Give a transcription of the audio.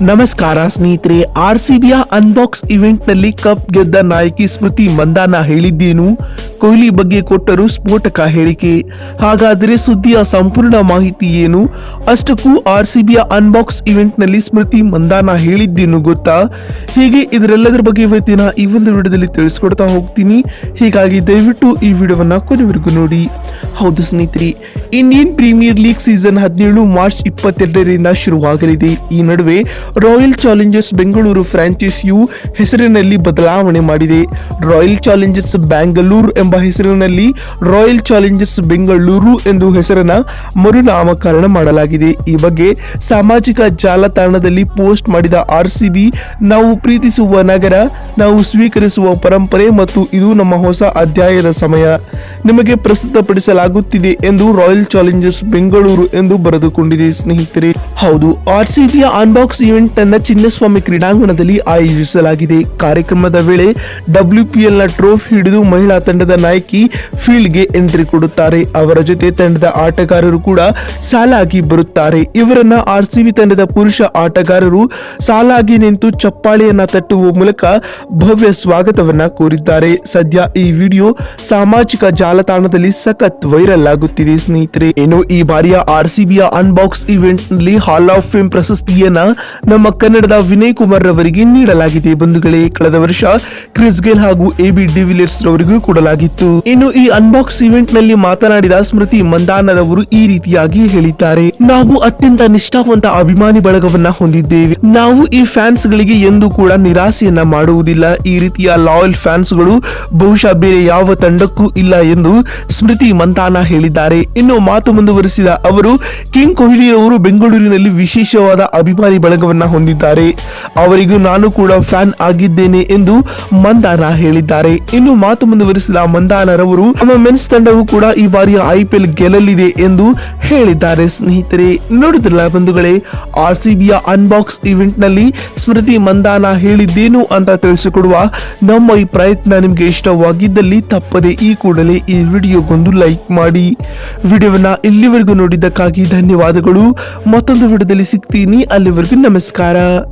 ನಮಸ್ಕಾರ ಸ್ನೇಹಿತರೆ R C ಬಿಯ ಅನ್ಬಾಕ್ಸ್ ಇವೆಂಟ್ನಲ್ಲಿ ಕಪ್ ಗೆದ್ದ ನಾಯಕಿ ಸ್ಮೃತಿ ಮಂದಾನ ಹೇಳಿದ್ದೇನು? ಕೊಹ್ಲಿ ಬಗ್ಗೆ ಕೊಟ್ಟರು ಸ್ಫೋಟಕ ಹೇಳಿಕೆ. ಹಾಗಾದರೆ ಸುದ್ದಿಯ ಸಂಪೂರ್ಣ ಮಾಹಿತಿ ಏನು? ಅಷ್ಟಕ್ಕೂ ಆರ್ ಸಿ ಅನ್ಬಾಕ್ಸ್ ಇವೆಂಟ್ನಲ್ಲಿ ಸ್ಮೃತಿ ಮಂದಾನ ಹೇಳಿದ್ದೇನು ಗೊತ್ತಾ? ಹೀಗೆ ಇದರೆಲ್ಲದರ ಬಗ್ಗೆ ಇವತ್ತಿನ ಈ ಒಂದು ವಿಡಿಯೋದಲ್ಲಿ ತಿಳಿಸ್ಕೊಡ್ತಾ ಹೋಗ್ತೀನಿ. ಹೀಗಾಗಿ ದಯವಿಟ್ಟು ಈ ವಿಡಿಯೋವನ್ನ ಕೊನೆವರೆಗೂ ನೋಡಿ. ಹೌದು ಸ್ನೇಹಿತರೆ, ಇಂಡಿಯನ್ ಪ್ರೀಮಿಯರ್ ಲೀಗ್ ಸೀಸನ್ ಹದಿನೇಳು ಮಾರ್ಚ್ ಇಪ್ಪತ್ತೆರಡರಿಂದ ಶುರುವಾಗಲಿದೆ. ಈ ನಡುವೆ ರಾಯಲ್ ಚಾಲೆಂಜರ್ಸ್ ಬೆಂಗಳೂರು ಫ್ರಾಂಚೈಸಿಯು ಹೆಸರಿನಲ್ಲಿ ಬದಲಾವಣೆ ಮಾಡಿದೆ. ರಾಯಲ್ ಚಾಲೆಂಜರ್ಸ್ ಬೆಂಗಳೂರು ಎಂಬ ಹೆಸರಿನಲ್ಲಿ ರಾಯಲ್ ಚಾಲೆಂಜರ್ಸ್ ಬೆಂಗಳೂರು ಎಂದು ಹೆಸರನ್ನ ಮರುನಾಮಕರಣ ಮಾಡಲಾಗಿದೆ. ಈ ಬಗ್ಗೆ ಸಾಮಾಜಿಕ ಜಾಲತಾಣದಲ್ಲಿ ಪೋಸ್ಟ್ ಮಾಡಿದ ಆರ್ ನಾವು ಪ್ರೀತಿಸುವ ನಗರ, ನಾವು ಸ್ವೀಕರಿಸುವ ಪರಂಪರೆ ಮತ್ತು ಇದು ನಮ್ಮ ಹೊಸ ಅಧ್ಯಾಯದ ಸಮಯ. ನಿಮಗೆ ಪ್ರಸ್ತುತಪಡಿಸಲಾಗುತ್ತಿದೆ ಎಂದು ರಾಯಲ್ ಚಾಲೆಂಜರ್ಸ್ ಬೆಂಗಳೂರು ಎಂದು ಬರೆದುಕೊಂಡಿದೆ. ಸ್ನೇಹಿತರೆ, ಹೌದು, ಆರ್ ಸಿಬಿಯ ಅನ್ಬಾಕ್ಸ್ ಅನ್ನ ಚಿನ್ನಸ್ವಾಮಿ ಕ್ರೀಡಾಂಗಣದಲ್ಲಿ ಆಯೋಜಿಸಲಾಗಿದೆ. ಕಾರ್ಯಕ್ರಮದ ವೇಳೆ ಡಬ್ಲ್ಯೂಪಿಎಲ್ನ ಟ್ರೋಫಿ ಹಿಡಿದು ಮಹಿಳಾ ತಂಡದ ನಾಯಕಿ ಫೀಲ್ಡ್ಗೆ ಎಂಟ್ರಿ ಕೊಡುತ್ತಾರೆ. ಅವರ ಜೊತೆ ತಂಡದ ಆಟಗಾರರು ಕೂಡ ಸಾಲಾಗಿ ಬರುತ್ತಾರೆ. ಇವರನ್ನ ಆರ್ಸಿಬಿ ತಂಡದ ಪುರುಷ ಆಟಗಾರರು ಸಾಲಾಗಿ ನಿಂತು ಚಪ್ಪಾಳೆಯನ್ನ ತಟ್ಟುವ ಮೂಲಕ ಭವ್ಯ ಸ್ವಾಗತವನ್ನ ಕೋರಿದ್ದಾರೆ. ಸದ್ಯ ಈ ವಿಡಿಯೋ ಸಾಮಾಜಿಕ ಜಾಲತಾಣದಲ್ಲಿ ಸಖತ್ ವೈರಲ್ ಆಗುತ್ತಿದೆ ಸ್ನೇಹಿತರೆ. ಏನು ಈ ಬಾರಿಯ ಆರ್ಸಿಬಿಯ ಅನ್ಬಾಕ್ಸ್ ಇವೆಂಟ್ನಲ್ಲಿ ಹಾಲ್ ಆಫ್ ಫೇಮ್ ಪ್ರಶಸ್ತಿಯನ್ನ ನಮ್ಮ ಕನ್ನಡದ ವಿನಯ್ ಕುಮಾರ್ ರವರಿಗೆ ನೀಡಲಾಗಿದೆ. ಬಂಧುಗಳೇ, ಕಳೆದ ವರ್ಷ ಕ್ರಿಸ್ ಗೇಲ್ ಹಾಗೂ ಎ ಬಿ ಡಿವಿಲಿಯರ್ಸ್ ರವರಿಗೂ ಕೊಡಲಾಗಿತ್ತು. ಇನ್ನು ಈ ಅನ್ಬಾಕ್ಸ್ ಇವೆಂಟ್ನಲ್ಲಿ ಮಾತನಾಡಿದ ಸ್ಮೃತಿ ಮಂದಾನರವರು ಈ ರೀತಿಯಾಗಿ ಹೇಳಿದ್ದಾರೆ. ನಾವು ಅತ್ಯಂತ ನಿಷ್ಠಾವಂತ ಅಭಿಮಾನಿ ಬಳಗವನ್ನ ಹೊಂದಿದ್ದೇವೆ. ನಾವು ಈ ಫ್ಯಾನ್ಸ್ ಗಳಿಗೆ ಎಂದೂ ಕೂಡ ನಿರಾಸೆಯನ್ನ ಮಾಡುವುದಿಲ್ಲ. ಈ ರೀತಿಯ ಲಾಯಲ್ ಫ್ಯಾನ್ಸ್ಗಳು ಬಹುಶಃ ಬೇರೆ ಯಾವ ತಂಡಕ್ಕೂ ಇಲ್ಲ ಎಂದು ಸ್ಮೃತಿ ಮಂತಾನ ಹೇಳಿದ್ದಾರೆ. ಇನ್ನು ಮಾತು ಮುಂದುವರಿಸಿದ ಅವರು ಕಿಂಗ್ ಕೊಹ್ಲಿ ಅವರು ಬೆಂಗಳೂರಿನಲ್ಲಿ ವಿಶೇಷವಾದ ಅಭಿಮಾನಿ ಬಳಗವನ್ನ ಹೊಂದಿದ್ದಾರೆ. ಅವರಿಗೂ ನಾನು ಕೂಡ ಫ್ಯಾನ್ ಆಗಿದ್ದೇನೆ ಎಂದು ಮಂದಾನ ಹೇಳಿದ್ದಾರೆ. ಇನ್ನು ಮಾತು ಮುಂದುವರಿಸಿದ ಮಂದಾನರವರು ನಮ್ಮ ಮೆನ್ಸ್ ತಂಡವು ಕೂಡ ಈ ಬಾರಿಯ ಐಪಿಎಲ್ ಗೆಲ್ಲಲಿದೆ ಎಂದು ಹೇಳಿದ್ದಾರೆ. ಸ್ನೇಹಿತರೆ, ನೋಡಿದ್ರಲ್ಲ ಬಂಧುಗಳೇ ಆರ್ ಸಿ ಬಿಯ ಅನ್ಬಾಕ್ಸ್ ಇವೆಂಟ್ನಲ್ಲಿ ಸ್ಮೃತಿ ಮಂದಾನ ಹೇಳಿದ್ದೇನು ಅಂತ ತಿಳಿಸಿಕೊಡುವ ನಮ್ಮ ಈ ಪ್ರಯತ್ನ ನಿಮಗೆ ಇಷ್ಟವಾಗಿದ್ದಲ್ಲಿ ತಪ್ಪದೆ ಈ ಕೂಡಲೇ ಈ ವಿಡಿಯೋಗೊಂದು ಲೈಕ್ ಮಾಡಿ. ವಿಡಿಯೋವನ್ನ ಇಲ್ಲಿವರೆಗೂ ನೋಡಿದ್ದಕ್ಕಾಗಿ ಧನ್ಯವಾದಗಳು. ಮತ್ತೊಂದು ವಿಡಿಯೋದಲ್ಲಿ ಸಿಗ್ತೀನಿ. ಅಲ್ಲಿವರೆಗೂ ನಮಸ್ಕಾರ. os caras